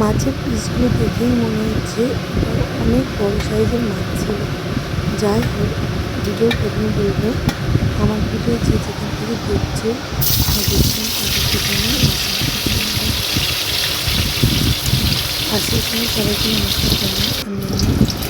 মাছের পিসগুলো দেখেই মনে হচ্ছে অনেক বড় সাইজের মাছ ছিল। যাই হোক ভিডিও প্রথমে বলব, আমার ভিডিও যে যেখান থেকে দেখছে দেখছেন সেই সময় সবাইকে নমস্কার জানাই আমি আমার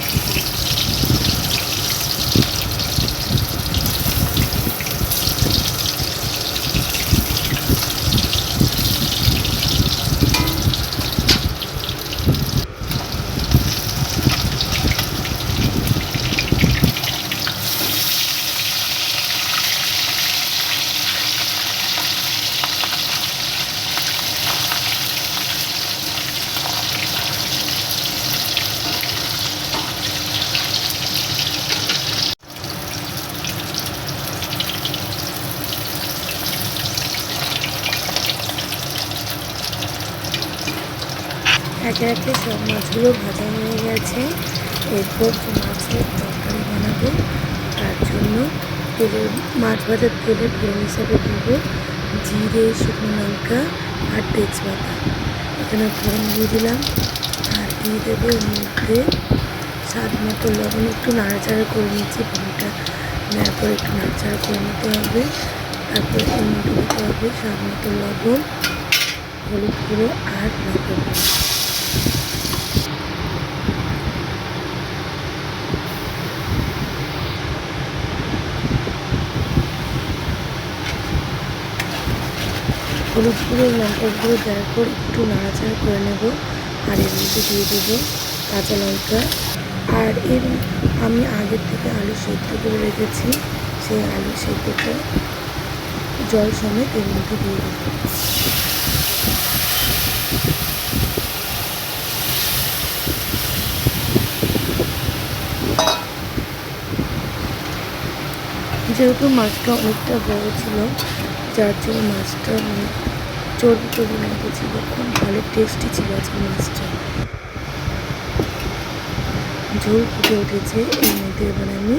একে একে সব মাছগুলো ভাজা হয়ে গেছে। এরপর মাছের তরকারি বানাবো, তার জন্য তেলের মাছ ভাজার তেলে ফোড়ন হিসাবে দেবো জিরে, শুকনো লঙ্কা আর তেজপাতা। এখানে ফোড়ন দিয়ে দিলাম। আর দিয়ে দেবো এর মধ্যে স্বাদ মতো লবণ, একটু নাড়াচাড়া করে নিচ্ছি ফোড়নটা নেওয়ার পর একটু নাড়াচাড়া করে নিতে হবে। তারপর এর মধ্যে দিতে হবে স্বাদ মতো লবণ, হলুদ গুঁড়ো আর লঙ্কা হলুদ গুঁড়ো, লঙ্কা গুঁড়ো দেওয়ার পর একটু নাড়াচাড়া করে নেব। আর এর মধ্যে দিয়ে দেবো কাঁচা লঙ্কা। আর এর, আমি আগের থেকে আলু সেদ্ধ করে রেখেছি। সেই আলু সেদ্ধটা জল সমেত এর মধ্যে দিয়ে দেবো। যেহেতু মাছটা অনেকটা বড় ছিল যার জন্য মাছটা মানে চর্বি চর্বি ছিল খুব ভালো টেস্টি ছিল আজকে মাছটা। ঝোল ফুটে উঠেছে, এর মধ্যে এবার আমি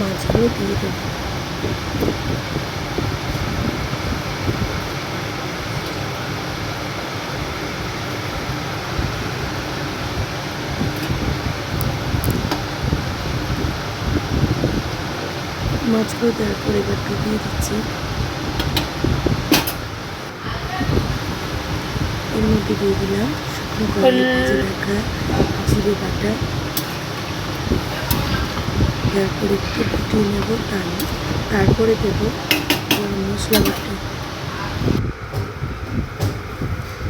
মাছগুলো দিয়ে দেবো। মাছগুলো দেওয়ার পর এবার ডুবিয়ে দিচ্ছি। এর মধ্যে দিয়ে দিলাম শুকনো রাখা জিরে বাটা। তারপর একটু ফুটিয়ে নেব তার তারপরে দেবো গরম মশলা বাটা।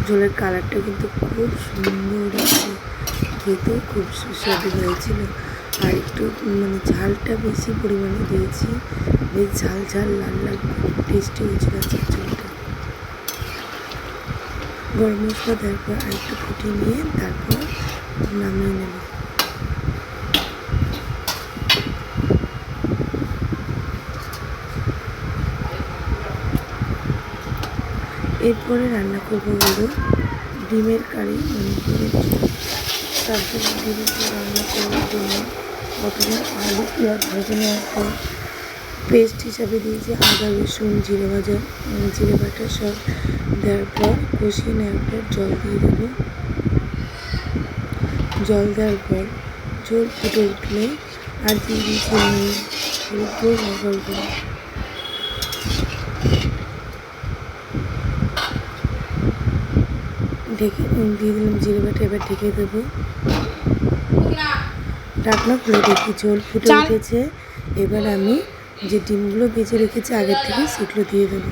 ঝোলের কালারটা কিন্তু খুব সুন্দর খেতে খুব সুস্বাদু হয়েছিল। আর একটু মানে ঝালটা বেশি পরিমাণে দিয়েছি। বেশ ঝাল ঝাল, লাল লাল খুব টেস্টি হয়েছিল ঝোলটা। গরম মশলা দেওয়ার পর আর একটু ফুটিয়ে নিয়ে তারপর নামিয়ে নেব। এরপরে রান্না করব হলো ডিমের কারি মানে ডিমের তার জন্য ঝোল রান্না করার জন্য প্রথমে আলু পেঁয়াজ ভেজে নেওয়ার পর পেস্ট হিসাবে দিয়েছি আদা রসুন, জিরে ভাজা জিরে বাটা সব দেওয়ার পর কষিয়ে নেওয়ার পর জল দিয়ে দেবো। জল দেওয়ার পর ঝোল ফুটে উঠলে আর দিয়ে দিয়েছি হলুদ গুঁড়ো ঢেকে দিয়ে দিলাম জিরে বাটা এবার ঢেকে দেবো ঢাকনা খুলে দেখি জল ফুটে উঠেছে। এবার আমি যে ডিমগুলো বেজে রেখেছি আগের থেকে সেগুলো দিয়ে দেবো।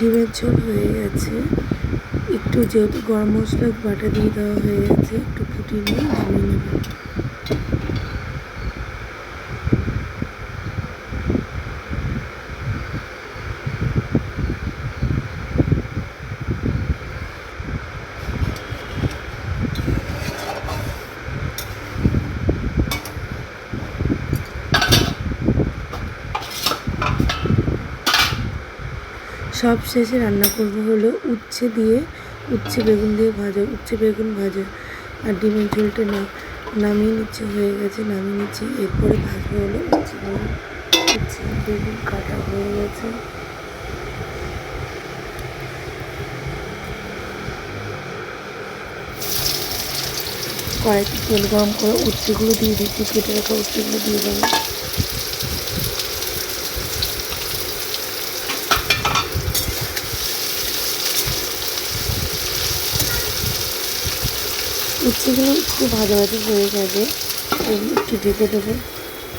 ডিমের ঝোল হয়ে গেছে। একটু যেহেতু গরম মশলা, বাটা দিয়ে দেওয়া হয়ে গেছে, একটু ফুটিয়ে নিয়ে নামিয়ে নেব। সব শেষে রান্না করব হলো উচ্ছে দিয়ে উচ্ছে বেগুন দিয়ে ভাজা, উচ্ছে বেগুন ভাজা। আর ডিমের ঝোলটা না, নামিয়ে নিচ্ছে, হয়ে গেছে, নামিয়ে নিচ্ছি। এরপরে ভাজবো হলো উচ্ছে বেগুন উচ্ছে বেগুন কাটা হয়ে গেছে। কড়াইতে তেল গরম করে উচ্ছেগুলো দিয়ে দিচ্ছি, কেটে রাখা উচ্ছেগুলো দিয়ে দেবো। উচ্ছেগুলো একটু ভাজা ভাজা হয়ে গেছে। একটু ঢেকে দেবো।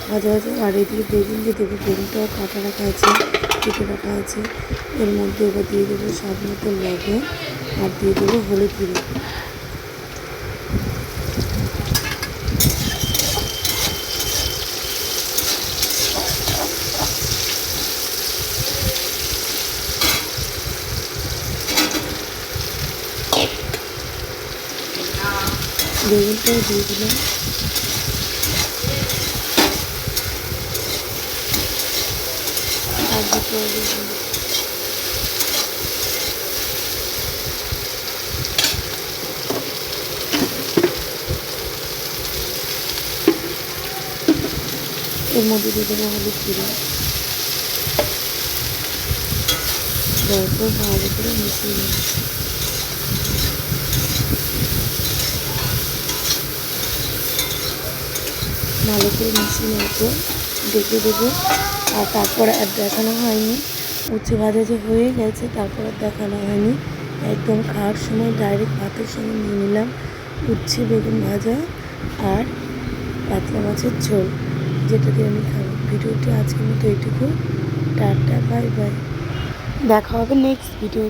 ভাজা ভাজা আর এদিকে বেগুন দিয়ে দেবো, বেগুনটাও কাটা রাখা আছে, কেটে রাখা আছে। এর মধ্যে এবার দিয়ে দেবো স্বাদ মতো লবণ আর দিয়ে দেবো হলুদ গুঁড়ো। বেগুনটাও দিয়ে দিলাম আর দুটো দিয়ে দিলাম। এর মধ্যে দিয়ে দেবো হলুদ গুঁড়ো তারপর ভালো করে মিশিয়ে ভালো করে মিশিয়ে নেব দেখে দেবো। আর তারপরে আর দেখানো হয়নি। উচ্ছে ভাজা যে হয়ে গেছে, তারপর আর দেখানো হয়নি। একদম খাওয়ার সময় ডাইরেক্ট ভাতের সঙ্গে নিয়ে নিলাম উচ্ছে, বেগুন ভাজা আর পাতলা মাছের ঝোল, যেটা দিয়ে আমি খাব। ভিডিওটি আজকের মতো এইটুকু। Tata, bye bye. দেখা হবে নেক্সট ভিডিও